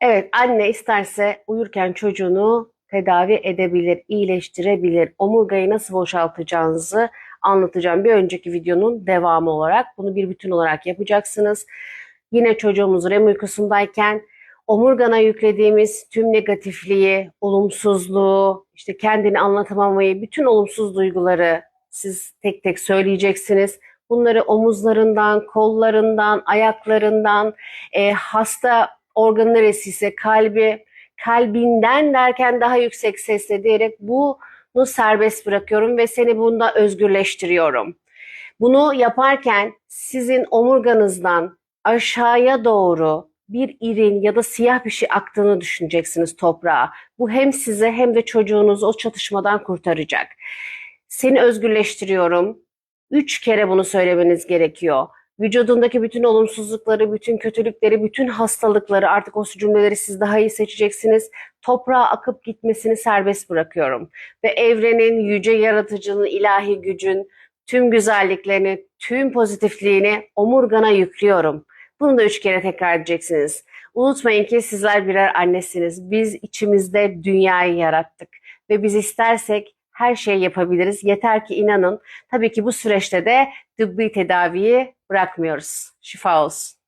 Evet, anne isterse uyurken çocuğunu tedavi edebilir, iyileştirebilir. Omurgayı nasıl boşaltacağınızı anlatacağım bir önceki videonun devamı olarak. Bunu bir bütün olarak yapacaksınız. Yine çocuğumuz REM uykusundayken omurgana yüklediğimiz tüm negatifliği, olumsuzluğu, işte kendini anlatamamayı, bütün olumsuz duyguları siz tek tek söyleyeceksiniz. Bunları omuzlarından, kollarından, ayaklarından, e, hasta organı neresiyse kalbi, kalbinden derken daha yüksek sesle diyerek bunu serbest bırakıyorum ve seni bunda özgürleştiriyorum. Bunu yaparken sizin omurganızdan aşağıya doğru bir irin ya da siyah bir şey aktığını düşüneceksiniz toprağa. Bu hem size hem de çocuğunuzu o çatışmadan kurtaracak. Seni özgürleştiriyorum. Üç kere bunu söylemeniz gerekiyor. Vücudundaki bütün olumsuzlukları, bütün kötülükleri, bütün hastalıkları artık o cümleleri siz daha iyi seçeceksiniz. Toprağa akıp gitmesini serbest bırakıyorum. Ve evrenin, yüce yaratıcının, ilahi gücün tüm güzelliklerini, tüm pozitifliğini omurgana yüklüyorum. Bunu da üç kere tekrar edeceksiniz. Unutmayın ki sizler birer annesiniz. Biz içimizde dünyayı yarattık. Ve biz istersek her şeyi yapabiliriz. Yeter ki inanın. Tabii ki bu süreçte de tıbbi tedaviyi bırakmıyoruz. Şifa olsun.